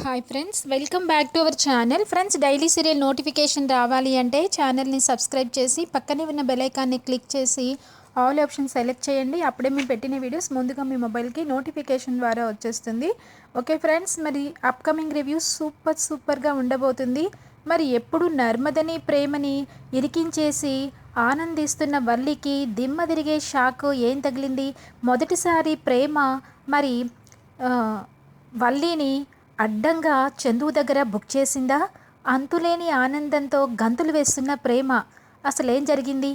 Hi friends welcome back to our channel friends daily serial notification రావాలి అంటే ఛానల్ని subscribe చేసి పక్కనే ఉన్న బెలైకాన్ని క్లిక్ చేసి ఆల్ ఆప్షన్ సెలెక్ట్ చేయండి. అప్పుడే మేము పెట్టిన వీడియోస్ ముందుగా మీ మొబైల్కి నోటిఫికేషన్ ద్వారా వచ్చేస్తుంది. ఓకే ఫ్రెండ్స్ మరి అప్కమింగ్ రివ్యూస్ సూపర్ సూపర్గా ఉండబోతుంది. మరి ఎప్పుడు నర్మదని ప్రేమని ఇరికించేసి ఆనందిస్తున్న వల్లికి దిమ్మ తిరిగే షాక్ ఏం తగిలింది? మొదటిసారి ప్రేమ మరి వల్లిని అడ్డంగా చందువు దగ్గర బుక్ చేసిందా? అంతులేని ఆనందంతో గంతులు వేస్తున్న ప్రేమ. అసలేం జరిగింది?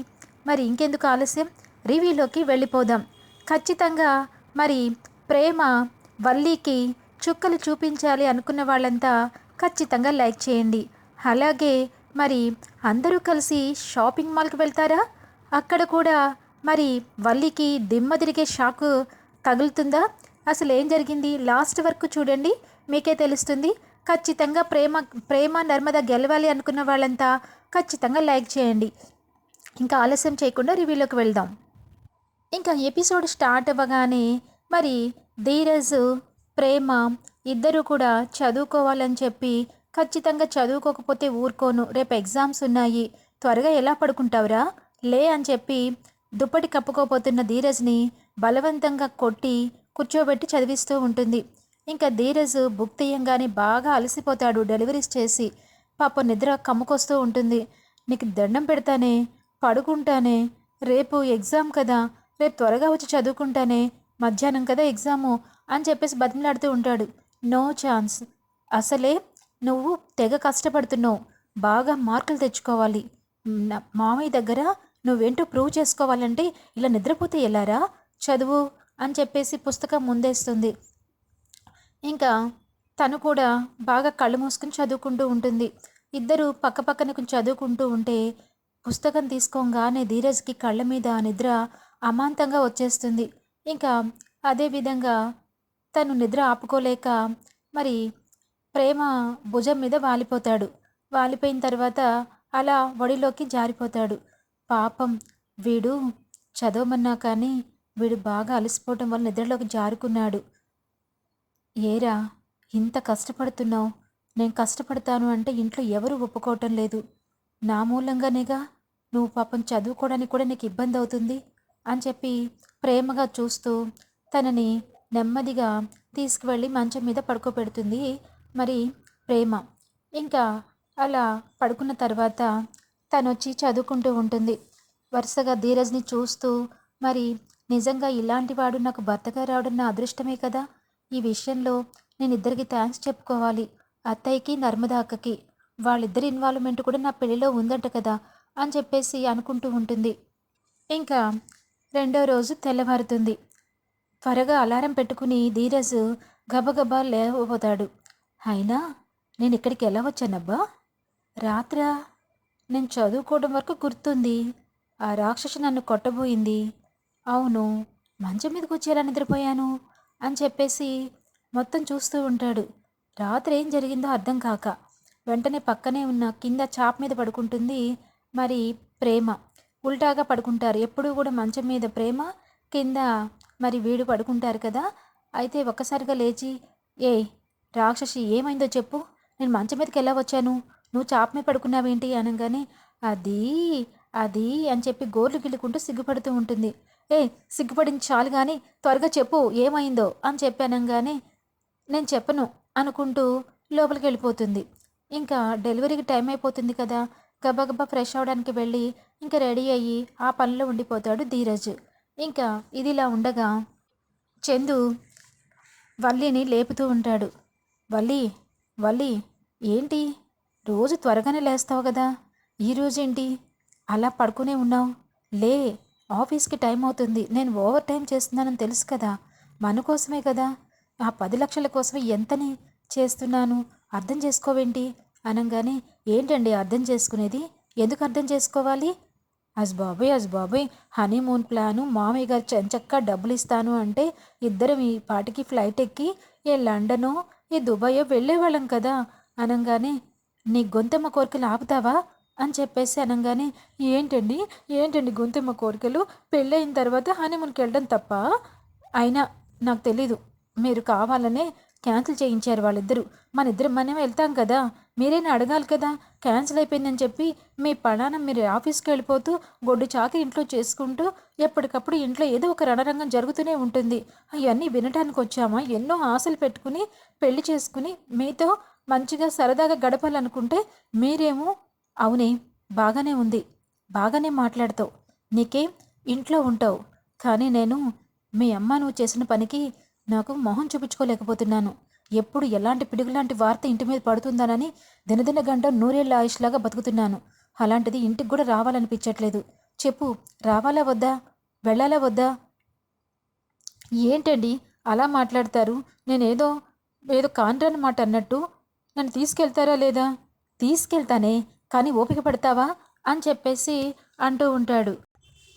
మరి ఇంకెందుకు ఆలస్యం? రివ్యూలోకి వెళ్ళిపోదాం. ఖచ్చితంగా మరి ప్రేమ వల్లీకి చుక్కలు చూపించాలి అనుకున్న వాళ్ళంతా ఖచ్చితంగా లైక్ చేయండి. అలాగే మరి అందరూ కలిసి షాపింగ్ మాల్కి వెళ్తారా? అక్కడ కూడా మరి వల్లికి దిమ్మ తిరిగే షాకు తగులుతుందా? అసలు ఏం జరిగింది? లాస్ట్ వరకు చూడండి. మీకే తెలుస్తుంది. ఖచ్చితంగా ప్రేమ ప్రేమ నర్మద గెలవాలి అనుకున్న వాళ్ళంతా ఖచ్చితంగా లైక్ చేయండి. ఇంకా ఆలస్యం చేయకుండా రివ్యూలోకి వెళ్దాం. ఇంకా ఎపిసోడ్ స్టార్ట్ అవ్వగానే మరి ధీరజ్ ప్రేమ ఇద్దరు కూడా చదువుకోవాలని చెప్పి ఖచ్చితంగా చదువుకోకపోతే ఊరుకోను. రేపు ఎగ్జామ్స్ ఉన్నాయి. త్వరగా ఎలా పడుకుంటావురా? లే అని చెప్పి దుప్పటి కప్పుకోపోతున్న ధీరజ్ని బలవంతంగా కొట్టి కూర్చోబెట్టి చదివిస్తూ ఉంటుంది. ఇంకా ధీరజ్ బుక్ తీయంగానే బాగా అలసిపోతాడు. డెలివరీస్ చేసి పాప నిద్ర కమ్ముకొస్తూ ఉంటుంది. నీకు దండం పెడతానే పడుకుంటానే రేపు ఎగ్జామ్ కదా రేపు త్వరగా వచ్చి చదువుకుంటానే మధ్యాహ్నం కదా ఎగ్జాము అని చెప్పేసి బతిమలాడుతూ ఉంటాడు. No chance. అసలే నువ్వు తెగ కష్టపడుతున్నావు. బాగా మార్కులు తెచ్చుకోవాలి. నా- మామయ్య దగ్గర నువ్వేంటో ప్రూవ్ చేసుకోవాలంటే ఇలా నిద్రపోతే ఎలారా? చదువు అని చెప్పేసి పుస్తకం ముందేస్తుంది. ఇంకా తను కూడా బాగా కళ్ళు మూసుకుని చదువుకుంటూ ఉంటుంది. ఇద్దరు పక్కపక్కన కొంచెం చదువుకుంటూ ఉంటే పుస్తకం తీసుకోగానే ధీరజ్కి కళ్ళ మీద నిద్ర అమాంతంగా వచ్చేస్తుంది. ఇంకా అదేవిధంగా తను నిద్ర ఆపుకోలేక మరి ప్రేమ భుజం మీద వాలిపోతాడు. వాలిపోయిన తర్వాత అలా ఒడిలోకి జారిపోతాడు. పాపం వీడు చదవమన్నా కానీ వీడు బాగా అలసిపోవటం వల్ల నిద్రలోకి జారుకున్నాడు. ఏరా ఇంత కష్టపడుతున్నావు. నేను కష్టపడతాను అంటే ఇంట్లో ఎవరు ఒప్పుకోవటం లేదు. నా మూలంగానేగా నువ్వు పాపం చదువుకోవడానికి కూడా నీకు ఇబ్బంది అవుతుంది అని చెప్పి ప్రేమగా చూస్తూ తనని నెమ్మదిగా తీసుకువెళ్ళి మంచం మీద పడుకోబెడుతుంది మరి ప్రేమ. ఇంకా అలా పడుకున్న తర్వాత తను వచ్చి చదువుకుంటూ ఉంటుంది. వరుసగా ధీరజ్ని చూస్తూ మరి నిజంగా ఇలాంటి వాడు నాకు భర్తగా రావడం నా అదృష్టమే కదా? ఈ విషయంలో నేను ఇద్దరికి థ్యాంక్స్ చెప్పుకోవాలి. అత్తయ్యకి నర్మదా అక్కకి వాళ్ళిద్దరి ఇన్వాల్వ్మెంట్ కూడా నా పెళ్ళిలో ఉందంట కదా అని చెప్పేసి అనుకుంటూ ఉంటుంది. ఇంకా రెండో రోజు తెల్లవారుతుంది. త్వరగా అలారం పెట్టుకుని ధీరజ్ గబగబా లేవబోతాడు. అయినా నేను ఇక్కడికి ఎలా వచ్చానబ్బా? రాత్రా? నేను చదువుకోవడం వరకు గుర్తుంది. ఆ రాక్షసి నన్ను కొట్టబోయింది. అవును మంచం మీదకి వచ్చి ఎలా నిద్రపోయాను? అని చెప్పేసి మొత్తం చూస్తూ ఉంటాడు. రాత్రి ఏం జరిగిందో అర్థం కాక వెంటనే పక్కనే ఉన్న కింద చాప్ మీద పడుకుంటుంది మరి ప్రేమ. ఉల్టాగా పడుకుంటారు. ఎప్పుడూ కూడా మంచం మీద ప్రేమ కింద మరి వీడు పడుకుంటారు కదా. అయితే ఒక్కసారిగా లేచి ఏ రాక్షసి ఏమైందో చెప్పు. నేను మంచం మీదకి ఎలా వచ్చాను? నువ్వు చాప మీద పడుకున్నావేంటి? అనగానే అది అది అని చెప్పి గోర్లు గిల్లుకుంటూ సిగ్గుపడుతూ ఉంటుంది. ఏ సిగ్గుపడింది చాలు కానీ త్వరగా చెప్పు ఏమైందో అని చెప్పానంగానే నేను చెప్పను అనుకుంటూ లోపలికి వెళ్ళిపోతుంది ఇంకా డెలివరీకి టైం అయిపోతుంది కదా గబగబా ఫ్రెష్ అవడానికి వెళ్ళి ఇంకా రెడీ అయ్యి ఆ పనిలో ఉండిపోతాడు ధీరజ్. ఇంకా ఇదిలా ఉండగా చందు వల్లిని లేపుతూ ఉంటాడు. వల్లి వల్లి ఏంటి? రోజు త్వరగానే లేస్తావు కదా ఈరోజేంటి అలా పడుకునే ఉన్నావు? లే ఆఫీస్కి టైం అవుతుంది. నేను ఓవర్ టైం చేస్తున్నానని తెలుసు కదా. మన కోసమే కదా. ఆ పది లక్షల కోసమే ఎంతని చేస్తున్నాను? అర్థం చేసుకోవేంటి? అనగానే ఏంటండి అర్థం చేసుకునేది? ఎందుకు అర్థం చేసుకోవాలి? అస్ బాబాయ్ అస్ బాబాయ్ హనీమూన్ ప్లాను మామయ్య గారు చెంచక్క డబ్బులు ఇస్తాను అంటే ఇద్దరం ఈ పాటికి ఫ్లైట్ ఎక్కి ఏ లండనో ఏ దుబాయో వెళ్ళేవాళ్ళం కదా. అనగానే నీ గొంతమ్మ కోరికలు ఆపుతావా? అని చెప్పేసి అనగానే ఏంటండి? ఏంటండి గొంతమ్మ కోరికలు? పెళ్ళయిన తర్వాత హనీమూన్కి వెళ్ళడం తప్ప? అయినా నాకు తెలీదు. మీరు కావాలనే క్యాన్సిల్ చేయించారు వాళ్ళిద్దరూ. మన ఇద్దరు మనం వెళ్తాం కదా. మీరైనా అడగాలి కదా? క్యాన్సిల్ అయిపోయిందని చెప్పి మీ పడానం మీరు ఆఫీస్కి వెళ్ళిపోతూ గొడ్డు చాకి ఇంట్లో చేసుకుంటూ ఎప్పటికప్పుడు ఇంట్లో ఏదో ఒక రణరంగం జరుగుతూనే ఉంటుంది. అవన్నీ వినడానికి వచ్చామా? ఎన్నో ఆశలు పెట్టుకుని పెళ్ళి చేసుకుని మీతో మంచిగా సరదాగా గడపాలనుకుంటే మీరేమో అవునే బాగానే ఉంది. బాగానే మాట్లాడతావు. నీకే ఇంట్లో ఉంటావు. కానీ నేను మీ అమ్మ నువ్వు చేసిన పనికి నాకు మొహం చూపించుకోలేకపోతున్నాను. ఎప్పుడు ఎలాంటి పిడుగులాంటి వార్త ఇంటి మీద పడుతుందానని దినదిన గంట నూరేళ్ళ ఆయుష్లాగా బతుకుతున్నాను. అలాంటిది ఇంటికి కూడా రావాలనిపించట్లేదు. చెప్పు రావాలా వద్దా? వెళ్ళాలా వద్దా? ఏంటండి అలా మాట్లాడతారు? నేనేదో ఏదో కాంట్రాని మాట అన్నట్టు. నన్ను తీసుకెళ్తారా లేదా? తీసుకెళ్తానే. కానీ ఓపిక పడతావా? అని చెప్పేసి అంటూ ఉంటాడు.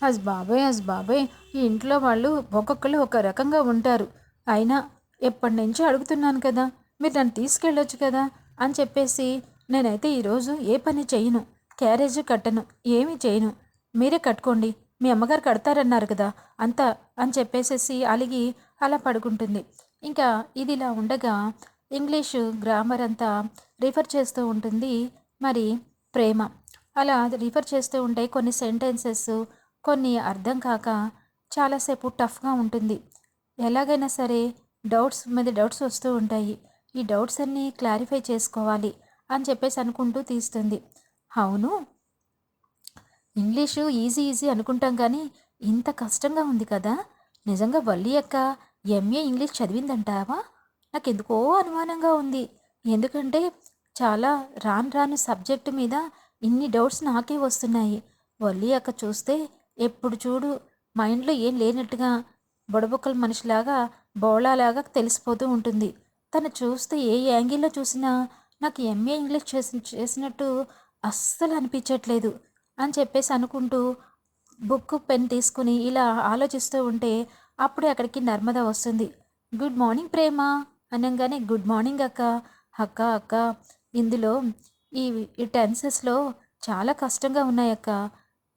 అస్ బాబాయ్ అస్ బాబాయ్ ఈ ఇంట్లో వాళ్ళు ఒక్కొక్కరు ఒక రకంగా ఉంటారు. అయినా ఎప్పటి నుంచో అడుగుతున్నాను కదా మీరు నన్ను తీసుకెళ్ళొచ్చు కదా అని చెప్పేసి నేనైతే ఈరోజు ఏ పని చేయను క్యారేజ్ కట్టను ఏమీ చేయను. మీరే కట్టుకోండి మీ అమ్మగారు కడతారన్నారు కదా అంతా అని చెప్పేసేసి అలిగి అలా పడుకుంటుంది. ఇంకా ఇది ఇలా ఉండగా ఇంగ్లీషు గ్రామర్ అంతా రిఫర్ చేస్తూ ఉంటుంది. మరి ప్రేమ. అలా రిఫర్ చేస్తూ ఉంటే కొన్ని సెంటెన్సెస్ కొన్ని అర్థం కాక చాలాసేపు టఫ్గా ఉంటుంది. ఎలాగైనా సరే డౌట్స్ మీద డౌట్స్ వస్తూ ఉంటాయి. ఈ డౌట్స్ అన్నీ క్లారిఫై చేసుకోవాలి అని చెప్పేసి అనుకుంటూ తీస్తుంది. అవును. ఇంగ్లీషు ఈజీ ఈజీ అనుకుంటాం కానీ ఇంత కష్టంగా ఉంది కదా. నిజంగా వల్లి యొక్క ఎంఏ ఇంగ్లీష్ చదివిందంటావా? నాకు ఎందుకో అనుమానంగా ఉంది. ఎందుకంటే చాలా రాను రాను సబ్జెక్టు మీద ఇన్ని డౌట్స్ నాకే వస్తున్నాయి. వల్లి అక్క చూస్తే ఎప్పుడు చూడు మైండ్లో ఏం లేనట్టుగా బుడబుక్కల మనిషిలాగా బోళాలాగా తెలిసిపోతూ ఉంటుంది. తను చూస్తే ఏ యాంగిల్లో చూసినా నాకు ఎంఏ ఇంగ్లీష్ చేసి చేసినట్టు అస్సలు అనిపించట్లేదు అని చెప్పేసి అనుకుంటూ బుక్ పెన్ తీసుకుని ఇలా ఆలోచిస్తూ ఉంటే అప్పుడే అక్కడికి నర్మద వస్తుంది. గుడ్ మార్నింగ్ ప్రేమ అనగానే గుడ్ మార్నింగ్ అక్క అక్క అక్క ఇందులో ఈ ఈ టెన్సెస్లో చాలా కష్టంగా ఉన్నాయి అక్క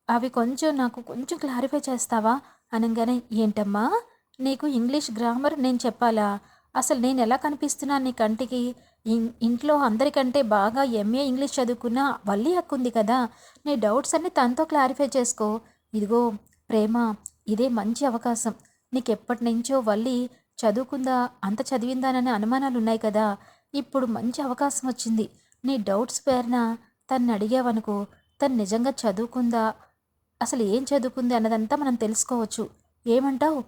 అవి కొంచెం నాకు కొంచెం క్లారిఫై చేస్తావా? అనగానే ఏంటమ్మా? నీకు ఇంగ్లీష్ గ్రామర్ నేను చెప్పాలా? అసలు నేను ఎలా కనిపిస్తున్నాను నీ కంటికి? ఇంట్లో అందరికంటే బాగా ఎంఏ ఇంగ్లీష్ చదువుకున్న వల్లి హక్కుంది కదా. నీ డౌట్స్ అన్ని తనతో క్లారిఫై చేసుకో. ఇదిగో ప్రేమ ఇదే మంచి అవకాశం. నీకు ఎప్పటి నుంచో వల్లి చదువుకుందా అంత చదివిందాననే అనుమానాలు ఉన్నాయి కదా. ఇప్పుడు మంచి అవకాశం వచ్చింది. నీ డౌట్స్ పేరున తన్ని అడిగావనుకో తను నిజంగా చదువుకుందా? అసలు ఏం చదువుకుంది అన్నదంతా మనం తెలుసుకోవచ్చు. ఏమంటావు?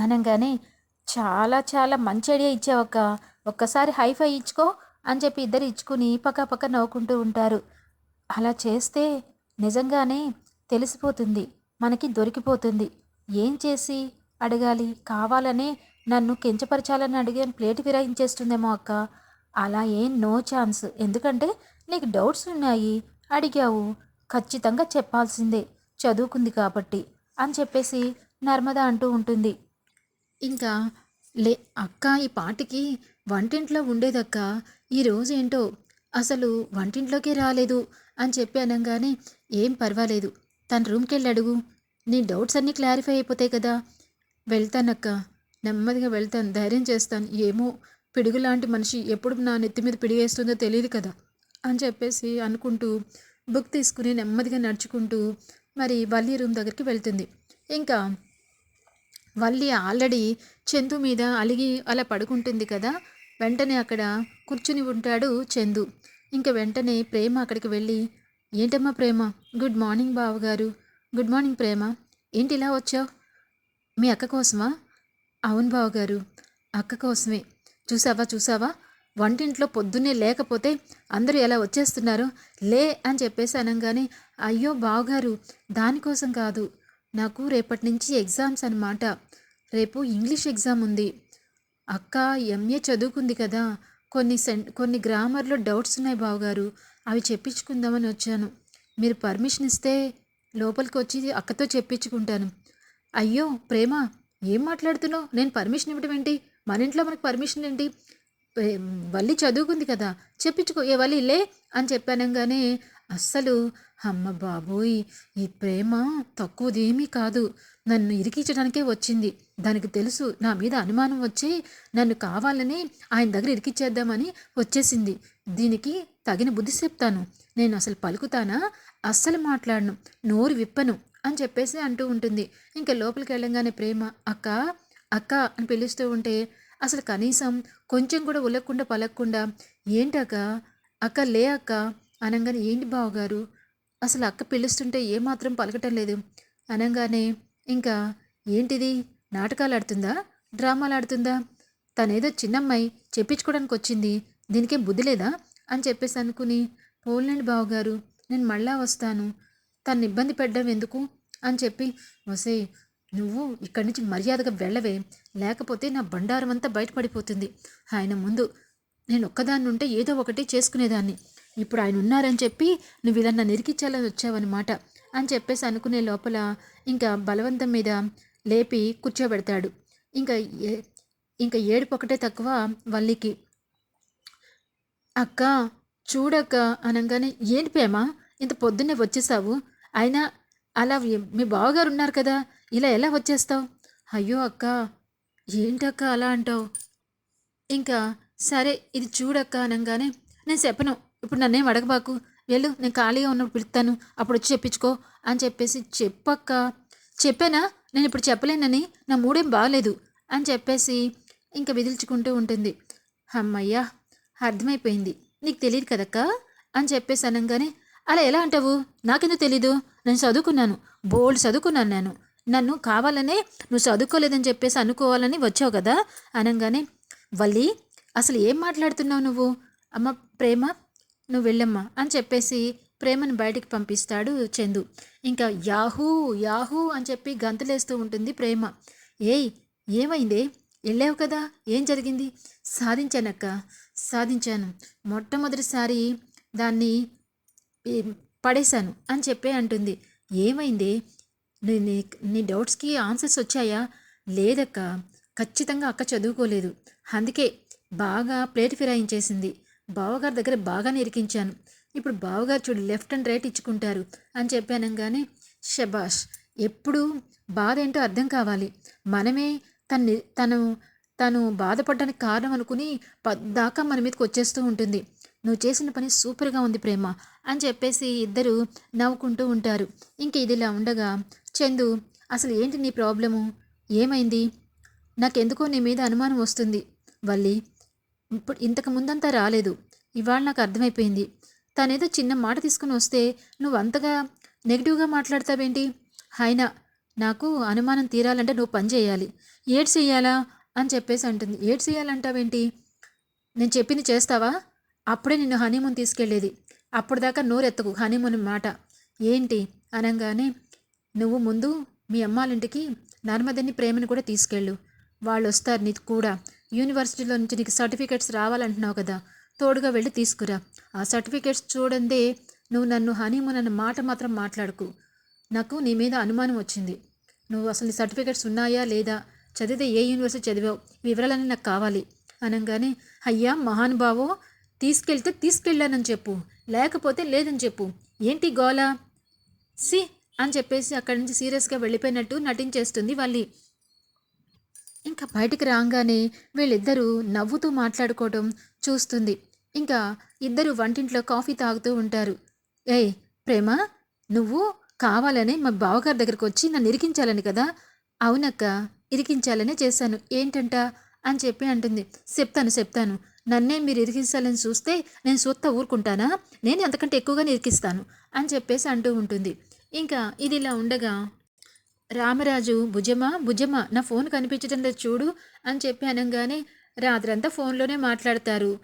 అనగానే చాలా చాలా మంచి ఐడియా ఇచ్చావక్క. ఒక్కసారి హైఫై ఇచ్చుకో అని చెప్పి ఇద్దరు ఇచ్చుకుని పక్క పక్క నవ్వుకుంటూ ఉంటారు. అలా చేస్తే నిజంగానే తెలిసిపోతుంది. మనకి దొరికిపోతుంది. ఏం చేసి అడగాలి? కావాలనే నన్ను కించపరచాలని అడిగే ప్లేట్ విరాయించేస్తుందేమో అక్క. అలా ఏం నో ఛాన్స్. ఎందుకంటే నీకు డౌట్స్ ఉన్నాయి? అడిగావు. ఖచ్చితంగా చెప్పాల్సిందే. చదువుకుంది కాబట్టి అని చెప్పేసి నర్మద అంటూ ఉంటుంది. ఇంకా లే అక్క ఈ పాటికి వంటింట్లో ఉండేదక్క. ఈరోజు ఏంటో? అసలు వంటింట్లోకే రాలేదు అని చెప్పి అనగానే ఏం పర్వాలేదు. తన రూమ్కి వెళ్ళి అడుగు. నీ డౌట్స్ అన్నీ క్లారిఫై అయిపోతాయి కదా. వెళ్తానక్క. నెమ్మదిగా వెళ్తాను ధైర్యం చేస్తాను. ఏమో పిడుగులాంటి మనిషి ఎప్పుడు నా నెత్తి మీద పిడిగేస్తుందో తెలియదు కదా అని చెప్పేసి అనుకుంటూ బుక్ తీసుకుని నెమ్మదిగా నడుచుకుంటూ మరి వల్లి రూమ్ దగ్గరికి వెళ్తుంది. ఇంకా వల్లి ఆల్రెడీ చందు మీద అలిగి అలా పడుకుంటుంది కదా. వెంటనే అక్కడ కూర్చుని ఉంటాడు చందు. ఇంకా వెంటనే ప్రేమ అక్కడికి వెళ్ళి ఏంటమ్మా ప్రేమ? గుడ్ మార్నింగ్ బావగారు. Good morning Prema. ఏంటి ఇలా వచ్చావు? మీ అక్క కోసమా? అవును బావగారు. అక్క కోసమే. చూసావా చూసావా? వంటింట్లో పొద్దున్నే లేకపోతే అందరూ ఎలా వచ్చేస్తున్నారు? లే అని చెప్పేసి అనగానే అయ్యో బావగారు దానికోసం కాదు. నాకు రేపటి నుంచి ఎగ్జామ్స్ అన్నమాట. రేపు ఇంగ్లీష్ ఎగ్జామ్ ఉంది. అక్క ఎంఏ చదువుకుంది కదా. కొన్ని సెన్ కొన్ని గ్రామర్లో డౌట్స్ ఉన్నాయి బావగారు. అవి చెప్పించుకుందామని వచ్చాను. మీరు పర్మిషన్ ఇస్తే లోపలికి వచ్చి అక్కతో చెప్పించుకుంటాను. అయ్యో ప్రేమ! ఏం మాట్లాడుతున్నావు? నేను పర్మిషన్ ఇవ్వడం ఏంటి? మన ఇంట్లో మనకు పర్మిషన్ ఏంటి? వల్లి చదువుకుంది కదా. చెప్పించుకో. ఏ వల్లి లే అని చెప్పానంగానే అస్సలు అమ్మ బాబోయ్ ఈ ప్రేమ తక్కువదేమీ కాదు. నన్ను ఇరికించడానికే వచ్చింది. దానికి తెలుసు నా మీద అనుమానం వచ్చి నన్ను కావాలని ఆయన దగ్గర ఇరికిచ్చేద్దామని వచ్చేసింది. దీనికి తగిన బుద్ధి చెప్తాను. నేను అసలు పలుకుతానా? అస్సలు మాట్లాడను. నోరు విప్పను. అని చెప్పేసి అంటూ ఉంటుంది. ఇంకా లోపలికి వెళ్ళంగానే ప్రేమ అక్క అక్క అని పిలుస్తూ ఉంటే అసలు కనీసం కొంచెం కూడా ఉలక్కుండా పలక్కుండా ఏంటక్క అక్క లే అక్క అనగానే ఏంటి బావగారు? అసలు అక్క పిలుస్తుంటే ఏమాత్రం పలకటం లేదు. అనగానే ఇంకా ఏంటిది? నాటకాలు ఆడుతుందా? డ్రామాలు ఆడుతుందా? తనేదో చిన్నమ్మాయి చెప్పించుకోవడానికి వచ్చింది. దీనికేం బుద్ధి లేదా? అని చెప్పేసి అనుకుని పోలేండి బావగారు నేను మళ్ళా వస్తాను. తను ఇబ్బంది పెట్టడం ఎందుకు? అని చెప్పి వసే నువ్వు ఇక్కడి నుంచి మర్యాదగా వెళ్ళవే. లేకపోతే నా బండారం అంతా బయటపడిపోతుంది. ఆయన ముందు నేను ఒక్కదాన్ని ఉంటే ఏదో ఒకటి చేసుకునేదాన్ని. ఇప్పుడు ఆయన ఉన్నారని చెప్పి నువ్వు ఇలా నన్ను ఇరికిచ్చాలని వచ్చావన్నమాట అని చెప్పేసి అనుకునే లోపల ఇంకా బలవంతం మీద లేపి కూర్చోబెడతాడు. ఇంకా ఏ ఇంకా ఏడుపు ఒకటే తక్కువ వల్లికి. అక్క చూడక్క అనగానే ఏంటి ప్రేమ ఇంత పొద్దున్నే వచ్చేసావు. అయినా అలా మీ బావగారు ఉన్నారు కదా ఇలా ఎలా వచ్చేస్తావు? అయ్యో అక్క ఏంటక్క అలా అంటావు? ఇంకా సరే ఇది చూడక్క అనగానే నేను చెప్పను ఇప్పుడు నన్నేం అడగబాకు వెళ్ళు నేను ఖాళీగా ఉన్నప్పుడు పిలుస్తాను అప్పుడు వచ్చి చెప్పించుకో అని చెప్పేసి చెప్పక్క. చెప్పానా? నేను ఇప్పుడు చెప్పలేనని నా మూడేం బాగలేదు అని చెప్పేసి ఇంకా విదిల్చుకుంటూ ఉంటుంది. అమ్మయ్యా అర్థమైపోయింది నీకు తెలియదు కదక్క అని చెప్పేసి అనగానే అలా ఎలా అంటావు? నాకెందుకు తెలీదు. నేను చదువుకున్నాను. బోల్డ్ చదువుకున్నాను నేను. నన్ను కావాలనే నువ్వు చదువుకోలేదని చెప్పేసి అనుకోవాలని వచ్చావు కదా? అనగానే వల్లి అసలు ఏం మాట్లాడుతున్నావు నువ్వు? అమ్మ ప్రేమ? నువ్వు వెళ్ళమ్మా అని చెప్పేసి ప్రేమను బయటికి పంపిస్తాడు చందు. ఇంకా యాహూ యాహూ అని చెప్పి గంతులేస్తూ ఉంటుంది ప్రేమ. ఏయ్ ఏమైందే? వెళ్ళావు కదా? ఏం జరిగింది? సాధించానక్క సాధించాను. మొట్టమొదటిసారి దాన్ని పడేశాను అని చెప్పే అంటుంది. ఏమైంది? నీ నీ డౌట్స్కి ఆన్సర్స్ వచ్చాయా? లేదక్క ఖచ్చితంగా అక్క చదువుకోలేదు. అందుకే బాగా ప్లేట్ ఫిరాయించేసింది. బావగారి దగ్గర బాగానే ఇరికించాను. ఇప్పుడు బావగారు చూడు లెఫ్ట్ అండ్ రైట్ ఇచ్చుకుంటారు అని చెప్పానంగానే షబాష్ ఎప్పుడు బాధ ఏంటో అర్థం కావాలి. మనమే తన్ని తను తను బాధపడడానికి కారణం అనుకుని దాకా మన మీదకి వచ్చేస్తూ ఉంటుంది. నువ్వు చేసిన పని సూపర్గా ఉంది ప్రేమ అని చెప్పేసి ఇద్దరు నవ్వుకుంటూ ఉంటారు. ఇంక ఇదిలా ఉండగా చందు అసలు ఏంటి నీ ప్రాబ్లము? ఏమైంది? నాకెందుకో నీ మీద అనుమానం వస్తుంది. వల్లి ఇప్పుడు ఇంతకు ముందంతా రాలేదు. ఇవాళ నాకు అర్థమైపోయింది. తనేదో చిన్న మాట తీసుకుని వస్తే నువ్వు అంతగా నెగిటివ్గా మాట్లాడతావేంటి? అయినా నాకు అనుమానం తీరాలంటే నువ్వు పని చేయాలి. ఏడ్ చెయ్యాలా అని చెప్పేసి అంటుంది. ఏడ్ చేయాలంటావేంటి నేను చెప్పింది చేస్తావా? అప్పుడే నిన్ను హనీమూన్ తీసుకెళ్ళేది. అప్పుడు దాకా నోరెత్తకు హనీమూన్ మాట. ఏంటి? అనగానే నువ్వు ముందు మీ అమ్మాలింటికి నర్మదని ప్రేమని కూడా తీసుకెళ్ళు. వాళ్ళు వస్తారు నీకు కూడా. యూనివర్సిటీలో నుంచి నీకు సర్టిఫికేట్స్ రావాలంటున్నావు కదా. తోడుగా వెళ్ళి తీసుకురా. ఆ సర్టిఫికేట్స్ చూడందే నువ్వు నన్ను హనీమూన్ అన్న మాట మాత్రం మాట్లాడకు. నాకు నీ మీద అనుమానం వచ్చింది. నువ్వు అసలు నీ సర్టిఫికేట్స్ ఉన్నాయా లేదా? చదివితే ఏ యూనివర్సిటీ చదివావు? వివరాలన్నీ నాకు కావాలి. అనగానే అయ్యా మహానుభావో తీసుకెళ్తే తీసుకెళ్ళానని చెప్పు. లేకపోతే లేదని చెప్పు. ఏంటి గోల? సి అని చెప్పేసి అక్కడి నుంచి సీరియస్గా వెళ్ళిపోయినట్టు నటించేస్తుంది వాళ్ళి ఇంకా బయటికి రాగానే వీళ్ళిద్దరూ నవ్వుతూ మాట్లాడుకోవడం చూస్తుంది. ఇంకా ఇద్దరు వంటింట్లో కాఫీ తాగుతూ ఉంటారు. ఏయ్ ప్రేమ నువ్వు కావాలని మా బావగారి దగ్గరకు వచ్చి నన్ను ఇరికించాలని కదా? అవునక్క ఇరికించాలనే చేశాను. ఏంటంట? అని చెప్పి అంటుంది. చెప్తాను చెప్తాను. నన్నే మీరు ఇరికించాలని చూస్తే నేను సొత్త ఊరుకుంటానా? నేను అంతకంటే ఎక్కువగానే ఇరికిస్తాను అని చెప్పేసి అంటూ ఉంటుంది. ఇంకా ఇది ఇలా ఉండగా రామరాజు భుజమా భుజమా నా ఫోన్ కనిపించడం లేదు చూడు అని చెప్పి అనగానే రాత్రంతా ఫోన్లోనే మాట్లాడతారు.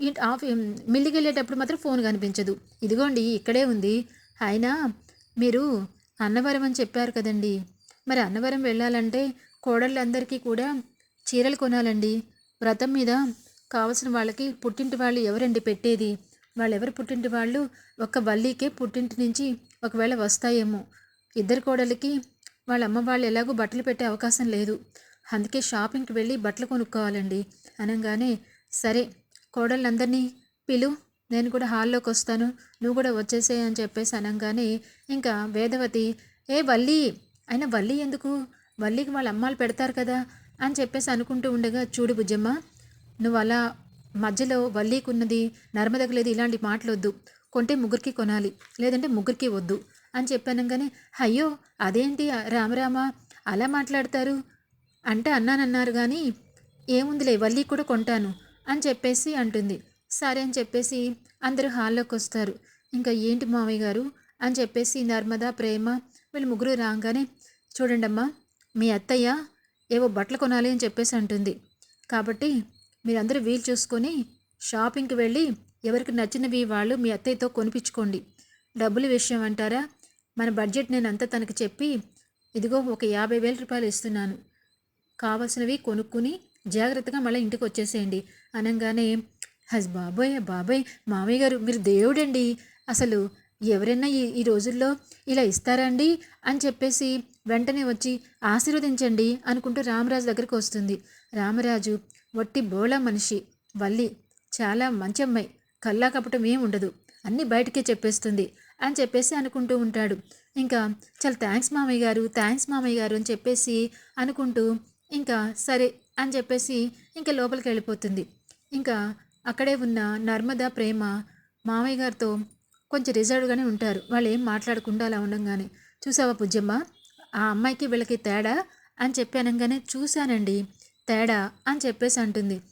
ఇంట్ ఆఫ్ మిల్లికి వెళ్ళేటప్పుడు మాత్రం ఫోన్ కనిపించదు. ఇదిగోండి ఇక్కడే ఉంది. అయినా మీరు అన్నవరం అని చెప్పారు కదండి. మరి అన్నవరం వెళ్ళాలంటే కోడళ్ళందరికీ కూడా చీరలు కొనాలండి. వ్రతం మీద కావలసిన వాళ్ళకి పుట్టింటి వాళ్ళు ఎవరండి పెట్టేది? వాళ్ళెవరు పుట్టింటి వాళ్ళు? ఒక్క వల్లీకే పుట్టింటి నుంచి ఒకవేళ వస్తాయేమో. ఇద్దరు కోడలికి వాళ్ళ అమ్మ వాళ్ళు ఎలాగో బట్టలు పెట్టే అవకాశం లేదు. అందుకే షాపింగ్కి వెళ్ళి బట్టలు కొనుక్కోవాలండి. అనగానే సరే కోడళ్ళందరినీ పిలు నేను కూడా హాల్లోకి వస్తాను నువ్వు కూడా వచ్చేసే అని చెప్పేసి అనగానే ఇంకా వేదవతి ఏ వల్లి? అయినా వల్లి ఎందుకు? వల్లికి వాళ్ళ అమ్మాలు పెడతారు కదా? అని చెప్పేసి అనుకుంటూ ఉండగా చూడు బుజ్జమ్మ నువ్వు అలా మధ్యలో వల్లీకున్నది నర్మదకు లేదు ఇలాంటి మాటలొద్దు. కొంటే ముగ్గురికి కొనాలి లేదంటే ముగ్గురికి వద్దు అని చెప్పాను కానీ అయ్యో అదేంటి రామరామ అలా మాట్లాడతారు? అంటే అన్నానన్నారు కానీ ఏముందిలే వల్లి కూడా కొంటాను అని చెప్పేసి అంటుంది. సరే అని చెప్పేసి అందరూ హాల్లోకి వస్తారు ఇంకా ఏంటి మావయ్య గారు? అని చెప్పేసి నర్మద ప్రేమ వీళ్ళు ముగ్గురు రాగానే చూడండమ్మా మీ అత్తయ్య ఏవో బట్టలు కొనాలి అని చెప్పేసి అంటుంది. కాబట్టి మీరందరూ వీలు చూసుకొని షాపింగ్కి వెళ్ళి ఎవరికి నచ్చినవి వాళ్ళు మీ అత్తయ్యతో కొనిపించుకోండి. డబ్బుల విషయం అంటారా? మన బడ్జెట్ నేను అంతా తనకు చెప్పి ఇదిగో ఒక యాభై వేల రూపాయలు ఇస్తున్నాను. కావలసినవి కొనుక్కుని జాగ్రత్తగా మళ్ళీ ఇంటికి వచ్చేసేయండి. అనగానే హజ్ బాబోయ్ బాబాయ్ మామయ్య గారు మీరు దేవుడండి. అసలు ఎవరైనా ఈ ఈ రోజుల్లో ఇలా ఇస్తారండి అని చెప్పేసి వెంటనే వచ్చి ఆశీర్వదించండి అనుకుంటూ రామరాజు దగ్గరికి వస్తుంది. రామరాజు వట్టి బోళ మనిషి. వల్లి చాలా మంచి అమ్మాయి కల్లా కపటం ఏం ఉండదు. అన్నీ బయటికే చెప్పేస్తుంది. అని చెప్పేసి అనుకుంటూ ఉంటాడు. ఇంకా చాలా థ్యాంక్స్ మామయ్య గారు థ్యాంక్స్ మామయ్య గారు అని చెప్పేసి అనుకుంటూ ఇంకా సరే అని చెప్పేసి ఇంకా లోపలికి వెళ్ళిపోతుంది. ఇంకా అక్కడే ఉన్న నర్మదా ప్రేమ మామయ్య గారితో కొంచెం రిజర్వ్గానే ఉంటారు. వాళ్ళు ఏం మాట్లాడకుండా అలా ఉండంగానే. చూసావా పుజ్జమ్మ? ఆ అమ్మాయికి వీళ్ళకి తేడా? అని చెప్పి అనగానే చూశానండి. తేడా అని చెప్పేసి అంటుంది.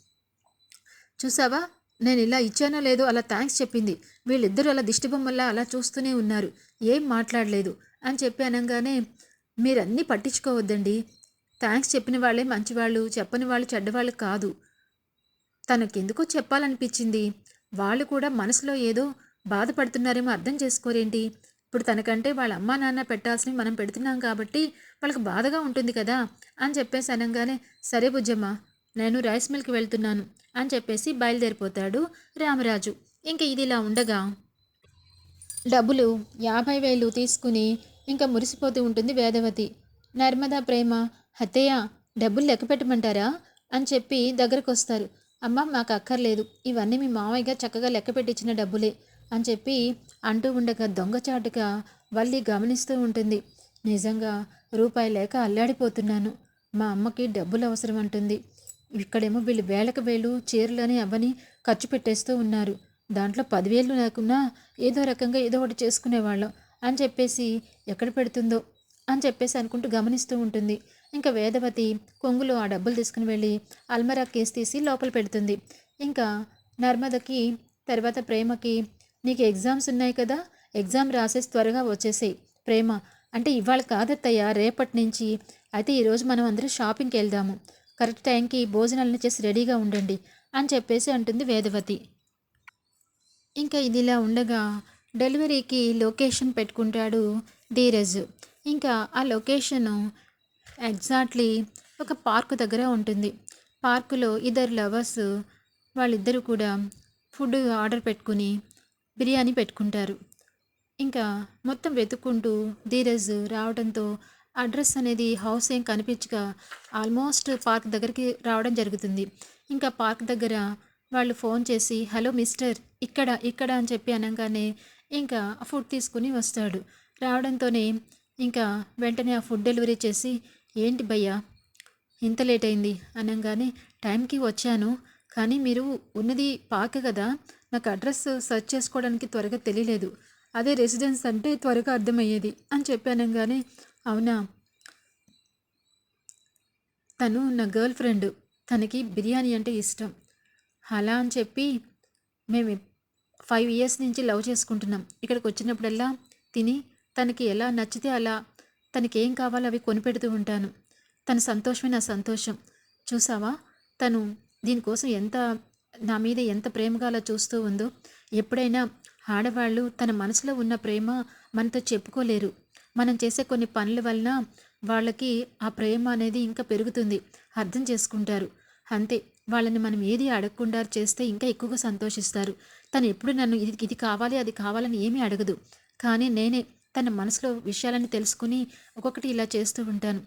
చూసావా? నేను ఇలా ఇచ్చానో లేదో అలా థ్యాంక్స్ చెప్పింది. వీళ్ళిద్దరూ అలా దిష్టిబొమ్మల్లా అలా చూస్తూనే ఉన్నారు. ఏం మాట్లాడలేదు అని చెప్పి అనగానే మీరన్నీ పట్టించుకోవద్దండి. థ్యాంక్స్ చెప్పిన వాళ్ళే మంచివాళ్ళు చెప్పని వాళ్ళు చెడ్డవాళ్ళు కాదు. తనకెందుకో చెప్పాలనిపించింది. వాళ్ళు కూడా మనసులో ఏదో బాధపడుతున్నారేమో అర్థం చేసుకోరేంటి? ఇప్పుడు తనకంటే వాళ్ళ అమ్మా నాన్న పెట్టాల్సినవి మనం పెడుతున్నాం కాబట్టి వాళ్ళకి బాధగా ఉంటుంది కదా అని చెప్పేసి అనగానే సరే బుజ్జమ్మ నేను రైస్ మిల్కి వెళ్తున్నాను అని చెప్పేసి బయలుదేరిపోతాడు రామరాజు. ఇంకా ఇది ఇలా ఉండగా డబ్బులు యాభై వేలు తీసుకుని ఇంకా మురిసిపోతూ ఉంటుంది వేదవతి. నర్మదా ప్రేమ హత్తయ్య డబ్బులు లెక్క పెట్టమంటారా? అని చెప్పి దగ్గరకు వస్తారు అమ్మ మాకు అక్కర్లేదు. ఇవన్నీ మీ మామయ్యగా చక్కగా లెక్క పెట్టించిన డబ్బులే. అని చెప్పి అంటూ ఉండగా దొంగచాటుగా వల్లి గమనిస్తూ ఉంటుంది. నిజంగా రూపాయి లేక అల్లాడిపోతున్నాను. మా అమ్మకి డబ్బులు అవసరం అంటుంది. ఇక్కడేమో వీళ్ళు వేలకు వేలు చీరలని అవని ఖర్చు పెట్టేస్తూ ఉన్నారు. దాంట్లో పదివేలు లేకున్నా ఏదో రకంగా ఏదో ఒకటి చేసుకునేవాళ్ళం అని చెప్పేసి ఎక్కడ పెడుతుందో అని చెప్పేసి అనుకుంటూ గమనిస్తూ ఉంటుంది. ఇంకా వేదవతి కొంగులో ఆ డబ్బులు తీసుకుని వెళ్ళి అల్మరా కేసు తీసి లోపల పెడుతుంది. ఇంకా నర్మదకి తర్వాత ప్రేమకి నీకు ఎగ్జామ్స్ ఉన్నాయి కదా ఎగ్జామ్ రాసేసి త్వరగా వచ్చేసేయి. ప్రేమ అంటే ఇవాళ కాదత్తయ్య రేపటి నుంచి అయితే ఈరోజు మనం అందరూ షాపింగ్కి వెళ్దాము. కరెక్ట్ టైంకి భోజనాలను చేసి రెడీగా ఉండండి అని చెప్పేసి అంటుంది వేదవతి. ఇంకా ఇది ఇలా ఉండగా డెలివరీకి లొకేషన్ పెట్టుకుంటాడు ధీరజ్. ఇంకా ఆ లొకేషను ఎగ్జాక్ట్లీ ఒక పార్క్ దగ్గర ఉంటుంది. పార్కులో ఇద్దరు లవర్స్ వాళ్ళిద్దరూ కూడా ఫుడ్ ఆర్డర్ పెట్టుకుని బిర్యానీ పెట్టుకుంటారు. ఇంకా మొత్తం వెతుక్కుంటూ ధీరజ్ రావడంతో అడ్రస్ అనేది హౌస్ ఏం కనిపించక ఆల్మోస్ట్ పార్క్ దగ్గరికి రావడం జరుగుతుంది. ఇంకా పార్క్ దగ్గర వాళ్ళు ఫోన్ చేసి హలో మిస్టర్ ఇక్కడ ఇక్కడ అని చెప్పి అనగానే ఇంకా ఫుడ్ తీసుకుని వస్తాడు. రావడంతోనే ఇంకా వెంటనే ఆ ఫుడ్ డెలివరీ చేసి ఏంటి భయ్యా ఇంత లేట్ అయింది అనగానే టైంకి వచ్చాను కానీ మీరు ఉన్నది పాక కదా నాకు అడ్రస్ సెర్చ్ చేసుకోవడానికి త్వరగా తెలియలేదు. అదే రెసిడెన్స్ అంటే త్వరగా అర్థమయ్యేది అని చెప్పాను కానీ అవునా? తను నా గర్ల్ ఫ్రెండ్. తనకి బిర్యానీ అంటే ఇష్టం. అలా అని చెప్పి మేము ఫైవ్ ఇయర్స్ నుంచి లవ్ చేసుకుంటున్నాం. ఇక్కడికి వచ్చినప్పుడల్లా తిని తనకి ఎలా నచ్చితే అలా తనకి ఏం కావాలో అవి కొనిపెడుతూ ఉంటాను. తన సంతోషమే నా సంతోషం. చూసావా? తను దీనికోసం ఎంత నా మీద ఎంత ప్రేమగా అలా చూస్తూ ఉందో. ఎప్పుడైనా ఆడవాళ్ళు తన మనసులో ఉన్న ప్రేమ మనతో చెప్పుకోలేరు. మనం చేసే కొన్ని పనుల వలన వాళ్ళకి ఆ ప్రేమ అనేది ఇంకా పెరుగుతుంది. అర్థం చేసుకుంటారు. అంతే వాళ్ళని మనం ఏది అడగకుండా చేస్తే ఇంకా ఎక్కువగా సంతోషిస్తారు. తను ఎప్పుడు నన్ను ఇది ఇది కావాలి అది కావాలని ఏమీ అడగదు. కానీ నేనే తన మనసులో విషయాలని తెలుసుకుని ఒక్కొక్కటి ఇలా చేస్తూ ఉంటాను.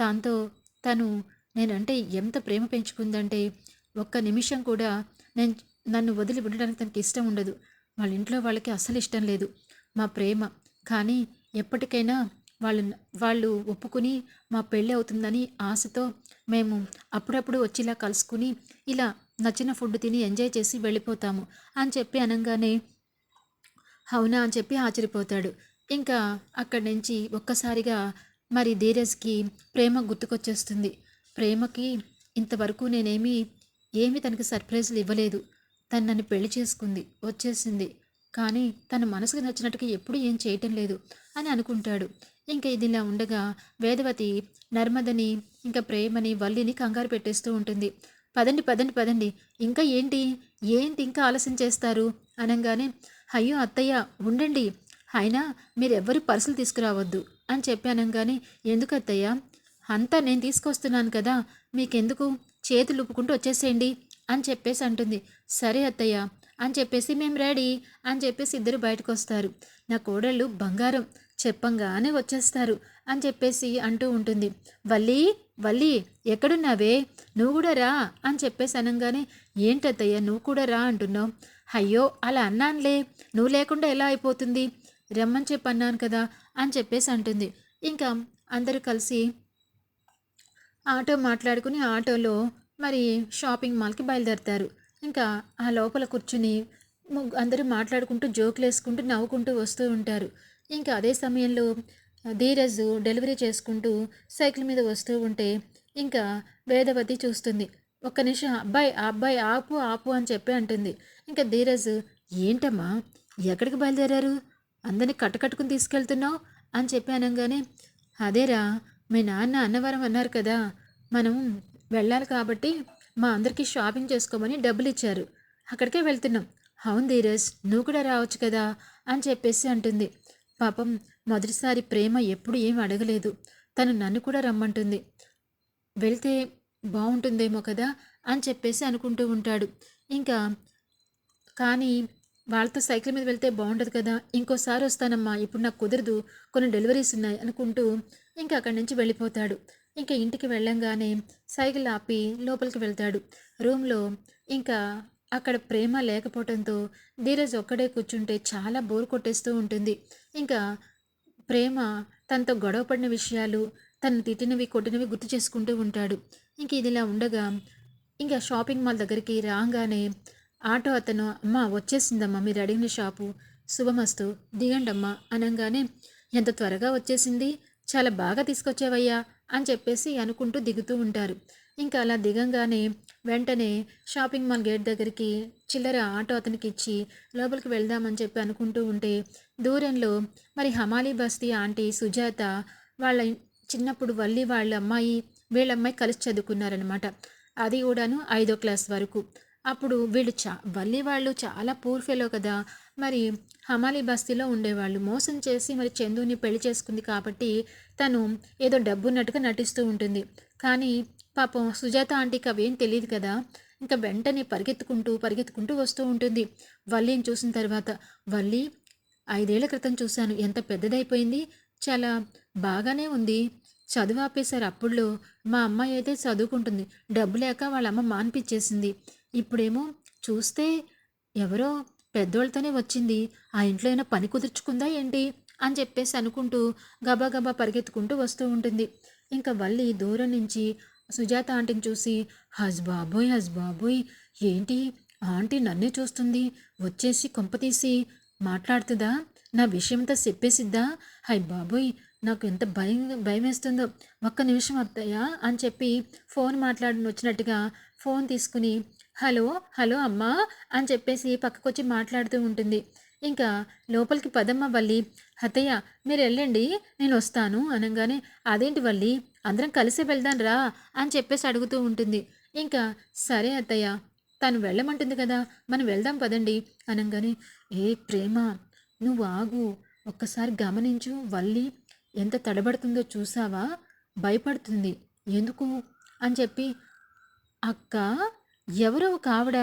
దాంతో తను నేనంటే ఎంత ప్రేమ పెంచుకుందంటే ఒక్క నిమిషం కూడా నేను నన్ను వదిలి ఉండడానికి తనకి ఇష్టం ఉండదు. వాళ్ళ ఇంట్లో వాళ్ళకి అస్సలు ఇష్టం లేదు. మా ప్రేమ. కానీ ఎప్పటికైనా వాళ్ళు వాళ్ళు ఒప్పుకుని మా పెళ్ళి అవుతుందని ఆశతో మేము అప్పుడప్పుడు వచ్చిలా కలుసుకుని ఇలా నచ్చిన ఫుడ్ తిని ఎంజాయ్ చేసి వెళ్ళిపోతాము అని చెప్పి అనగానే అవునా? అని చెప్పి ఆశ్చర్యపోతాడు. ఇంకా అక్కడి నుంచి ఒక్కసారిగా మరి ధీరజ్కి ప్రేమ గుర్తుకొచ్చేస్తుంది. ప్రేమకి ఇంతవరకు నేనేమి ఏమి తనకి సర్ప్రైజ్లు ఇవ్వలేదు. తను నన్ను పెళ్ళి చేసుకుంది వచ్చేసింది. కానీ తన మనసుకు నచ్చినట్టుగా ఎప్పుడు ఏం చేయటం లేదు అని అనుకుంటాడు. ఇంకా ఇది ఇలా ఉండగా వేదవతి నర్మదని ఇంకా ప్రేమని వల్లిని కంగారు పెట్టేస్తూ ఉంటుంది. పదండి పదండి పదండి. ఇంకా ఏంటి? ఏంటి ఇంకా ఆలస్యం చేస్తారు? అనగానే అయ్యో అత్తయ్య ఉండండి. అయినా మీరెవ్వరు పర్సులు తీసుకురావద్దు అని చెప్పి అనగానే ఎందుకు అత్తయ్య? అంతా నేను తీసుకొస్తున్నాను కదా. మీకెందుకు? చేతులు ఉప్పుకుంటూ వచ్చేసేయండి అని చెప్పేసి అంటుంది. సరే అత్తయ్య అని చెప్పేసి మేము రెడీ అని చెప్పేసి ఇద్దరు బయటకు వస్తారు. నా కోడళ్ళు బంగారం చెప్పంగానే వచ్చేస్తారు అని చెప్పేసి అంటూ ఉంటుంది. వల్లి వల్లి ఎక్కడున్నావే? నువ్వు కూడా రా అని చెప్పేసి అనగానే ఏంటత్తయ్య నువ్వు కూడా రా అంటున్నావు. అయ్యో అలా అన్నానులే నువ్వు లేకుండా ఎలా అయిపోతుంది? రమ్మని చెప్పి అన్నాను కదా అని చెప్పేసి అంటుంది. ఇంకా అందరూ కలిసి ఆటో మాట్లాడుకుని ఆటోలో మరి షాపింగ్ మాల్కి బయలుదేరతారు. ఇంకా ఆ లోపల కూర్చుని అందరూ మాట్లాడుకుంటూ జోకులు వేసుకుంటూ నవ్వుకుంటూ వస్తూ ఉంటారు. ఇంకా అదే సమయంలో ధీరజ్ డెలివరీ చేసుకుంటూ సైకిల్ మీద వస్తూ ఉంటే ఇంకా వేదవతి చూస్తుంది. ఒక్క నిమిషం అబ్బాయి ఆ అబ్బాయి ఆపు ఆపు అని చెప్పి అంటుంది. ఇంకా ధీరజ్ ఏంటమ్మా ఎక్కడికి బయలుదేరారు? అందరినీ కట్టకట్టుకుని తీసుకెళ్తున్నావు? అని చెప్పి అనగానే అదేరా మీ నాన్న అన్నవరం అన్నారు కదా మనం వెళ్ళాలి కాబట్టి మా అందరికీ షాపింగ్ చేసుకోమని డబ్బులు ఇచ్చారు అక్కడికే వెళ్తున్నాం. అవును ధీరజ్ నువ్వు కూడా రావచ్చు కదా అని చెప్పేసి అంటుంది. పాపం మొదటిసారి ప్రేమ ఎప్పుడు ఏం అడగలేదు. తను నన్ను కూడా రమ్మంటుంది. వెళ్తే బాగుంటుందేమో కదా అని చెప్పేసి అనుకుంటూ ఉంటాడు. ఇంకా కానీ వాళ్ళతో సైకిల్ మీద వెళ్తే బాగుంటుంది కదా ఇంకోసారి వస్తానమ్మా ఇప్పుడు నాకు కుదరదు కొన్ని డెలివరీస్ ఉన్నాయి అనుకుంటూ ఇంకా అక్కడి నుంచి వెళ్ళిపోతాడు. ఇంకా ఇంటికి వెళ్ళంగానే సైకిల్ ఆపి లోపలికి వెళ్తాడు. రూమ్లో ఇంకా అక్కడ ప్రేమ లేకపోవడంతో ధీరజ్ ఒక్కడే కూర్చుంటే చాలా బోర్ కొట్టేస్తూ ఉంటుంది. ఇంకా ప్రేమ తనతో గొడవపడిన విషయాలు తను తిట్టినవి కొట్టినవి గుర్తు చేసుకుంటూ ఉంటాడు. ఇంక ఇదిలా ఉండగా ఇంకా షాపింగ్ మాల్ దగ్గరికి రాగానే ఆటో అతను అమ్మ వచ్చేసిందమ్మా మీరు అడిగిన షాపు శుభమస్తు దిగండమ్మా అనగానే ఎంత త్వరగా వచ్చేసింది? చాలా బాగా తీసుకొచ్చావయ్యా అని చెప్పేసి అనుకుంటూ దిగుతూ ఉంటారు. ఇంకా అలా దిగంగానే వెంటనే షాపింగ్ మాల్ గేట్ దగ్గరికి చిల్లర ఆటో అతనికి ఇచ్చి లోపలికి వెళ్దామని చెప్పి అనుకుంటూ ఉంటే దూరంలో మరి హమాలీ బస్తీ ఆంటీ సుజాత వాళ్ళ చిన్నప్పుడు వల్లి వాళ్ళ అమ్మాయి వీళ్ళమ్మాయి కలిసి చదువుకున్నారనమాట అది కూడాను ఐదో క్లాస్ వరకు. అప్పుడు వీళ్ళు చా వల్లి వాళ్ళు చాలా పూర్ ఫెలో కదా. మరి హమాలి బస్తీలో ఉండేవాళ్ళు. మోసం చేసి మరి చందుని పెళ్ళి చేసుకుంది కాబట్టి తను ఏదో డబ్బున్నట్టుగా నటిస్తూ ఉంటుంది. కానీ పాపం సుజాత ఆంటీకి అవేం తెలియదు కదా. ఇంకా వెంటనే పరిగెత్తుకుంటూ పరిగెత్తుకుంటూ వస్తూ ఉంటుంది. వల్లిని చూసిన తర్వాత వల్లి ఐదేళ్ళ క్రితం చూశాను. ఎంత పెద్దదైపోయింది? చాలా బాగానే ఉంది. చదువు ఆపేశారు అప్పుడులో. మా అమ్మాయి అయితే చదువుకుంటుంది. డబ్బు లేక వాళ్ళ అమ్మ మాన్పిచ్చేసింది ఇప్పుడేమో చూస్తే ఎవరో పెద్దోళ్ళతోనే వచ్చింది. ఆ ఇంట్లో అయినా పని కుదుర్చుకుందా ఏంటి? అని చెప్పేసి అనుకుంటూ గబాగబా పరిగెత్తుకుంటూ వస్తూ ఉంటుంది. ఇంకా వల్లి దూరం నుంచి సుజాత ఆంటీని చూసి హజ్బాబోయ్ బాబోయ్ బాబోయ్ ఏంటి? ఆంటీ నన్నే చూస్తుంది. వచ్చేసి కొంపతీసి మాట్లాడుతుందా? నా విషయంతో చెప్పేసిద్దా? హై బాబోయ్ నాకు ఎంత భయం భయం వేస్తుందో ఒక్క నిమిషం అత్తయ్యా అని చెప్పి ఫోన్ మాట్లాడిన వచ్చినట్టుగా ఫోన్ తీసుకుని హలో హలో అమ్మా అని చెప్పేసి పక్కకొచ్చి మాట్లాడుతూ ఉంటుంది. ఇంకా లోపలికి పదమ్మ వల్లి హతయ్య మీరు వెళ్ళండి నేను వస్తాను అనగానే అదేంటి వల్లి అందరం కలిసి వెళ్దాం రా అని చెప్పేసి అడుగుతూ ఉంటుంది. ఇంకా సరే అత్తయ్య తను వెళ్ళమంటుంది కదా మనం వెళ్దాం పదండి అనగానే ఏ ప్రేమ నువ్వు ఆగు ఒక్కసారి గమనించు వల్లి ఎంత తడబడుతుందో చూసావా? భయపడుతుంది ఎందుకు? అని చెప్పి అక్క ఎవరో ఒక ఆవిడ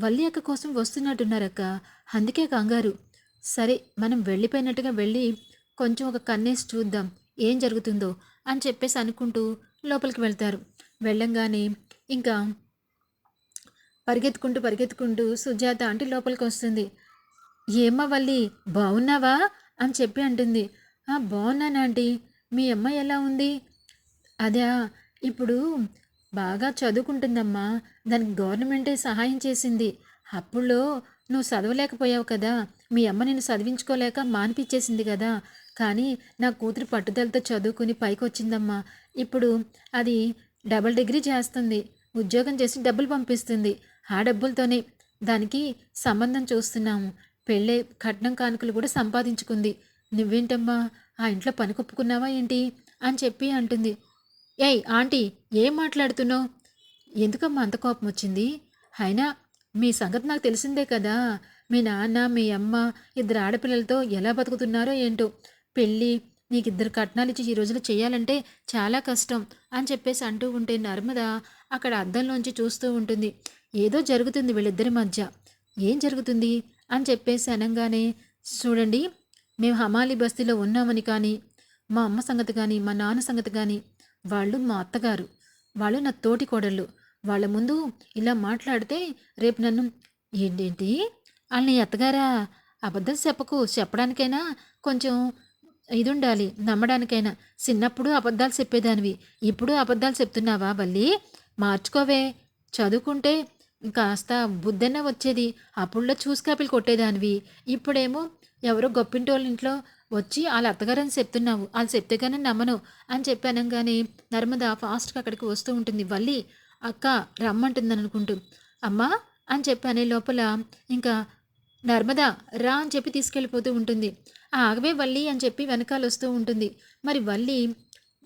వల్లి అక్క కోసం వస్తున్నట్టున్నారక్క. అందుకే కంగారు. సరే మనం వెళ్ళిపోయినట్టుగా వెళ్ళి కొంచెం ఒక కన్నేసి చూద్దాం ఏం జరుగుతుందో అని చెప్పేసి అనుకుంటూ లోపలికి వెళ్తారు. వెళ్ళంగానే ఇంకా పరిగెత్తుకుంటూ పరిగెత్తుకుంటూ సుజాత అంటే లోపలికి వస్తుంది. ఏమ్మా వల్లి బాగున్నావా అని చెప్పి అంటుంది. బాగున్నాను ఆంటీ. మీ అమ్మాయి ఎలా ఉంది? అదే ఇప్పుడు బాగా చదువుకుంటుందమ్మా. దానికి గవర్నమెంటే సహాయం చేసింది. అప్పుల్లో నువ్వు చదవలేకపోయావు కదా. మీ అమ్మ నిన్ను చదివించుకోలేక మానిపించేసింది కదా. కానీ నా కూతురు పట్టుదలతో చదువుకుని పైకి వచ్చిందమ్మా ఇప్పుడు అది డబుల్ డిగ్రీ చేస్తుంది. ఉద్యోగం చేసి డబ్బులు పంపిస్తుంది. ఆ డబ్బులతోనే దానికి సంబంధం చూస్తున్నాము. పెళ్ళే కట్నం కానుకలు కూడా సంపాదించుకుంది. నువ్వేంటమ్మా? ఆ ఇంట్లో పనికొప్పుకున్నావా ఏంటి? అని చెప్పి అంటుంది. ఏయ్ ఆంటీ ఏం మాట్లాడుతున్నావు? ఎందుకమ్మా అంత కోపం వచ్చింది? అయినా మీ సంగతి నాకు తెలిసిందే కదా. మీ నాన్న మీ అమ్మ ఇద్దరు ఆడపిల్లలతో ఎలా బతుకుతున్నారో ఏంటో. పెళ్ళి నీకు ఇద్దరు కట్నాలు ఇచ్చి ఈ రోజులు చేయాలంటే చాలా కష్టం అని చెప్పేసి అంటూ ఉంటే నర్మద అక్కడ అద్దంలోంచి చూస్తూ ఉంటుంది. ఏదో జరుగుతుంది వీళ్ళిద్దరి మధ్య. ఏం జరుగుతుంది? అని చెప్పేసి అనగానే చూడండి మేము హమాలి బస్తీలో ఉన్నామని కానీ మా అమ్మ సంగతి కానీ మా నాన్న సంగతి కానీ వాళ్ళు మా అత్తగారు. వాళ్ళు నా తోటి కోడళ్ళు. వాళ్ళ ముందు ఇలా మాట్లాడితే రేపు నన్ను ఏంటేంటి? వాళ్ళని నీ అత్తగారా? అబద్ధం చెప్పకు. చెప్పడానికైనా కొంచెం ఇది ఉండాలి నమ్మడానికైనా. చిన్నప్పుడు అబద్ధాలు చెప్పేదానివి. ఇప్పుడు అబద్ధాలు చెప్తున్నావా బల్లి? మార్చుకోవే. చదువుకుంటే కాస్త బుద్ధన్న వచ్చేది. అప్పుడులో చూసుకాపిలు కొట్టేదానివి. ఇప్పుడేమో ఎవరో గొప్పింటోళ్ళ ఇంట్లో వచ్చి వాళ్ళ అత్తగారని చెప్తున్నావు. వాళ్ళు చెప్తే కానీ నమ్మను అని చెప్పాను కానీ నర్మద ఫాస్ట్గా అక్కడికి వస్తూ ఉంటుంది. వల్లి అక్క రమ్మంటుందని అనుకుంటూ. అమ్మా అని చెప్పానే లోపల ఇంకా నర్మదా రా అని చెప్పి తీసుకెళ్ళిపోతూ ఉంటుంది. ఆగవే వల్లి అని చెప్పి వెనకాల వస్తూ ఉంటుంది. మరి వల్లి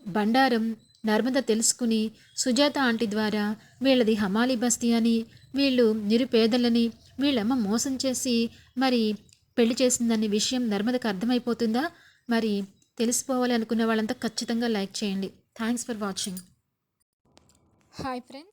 బండారం నర్మద తెలుసుకుని సుజాత ఆంటీ ద్వారా వీళ్ళది హమాలి బస్తీ అని వీళ్ళు నిరుపేదలని వీళ్ళమ్మ మోసం చేసి మరి పెళ్ళి చేసిందనే విషయం నర్మదకు అర్థమైపోతుందా? మరి తెలిసిపోవాలి అనుకున్న వాళ్ళంతా ఖచ్చితంగా లైక్ చేయండి. Thanks for watching. Hi friends.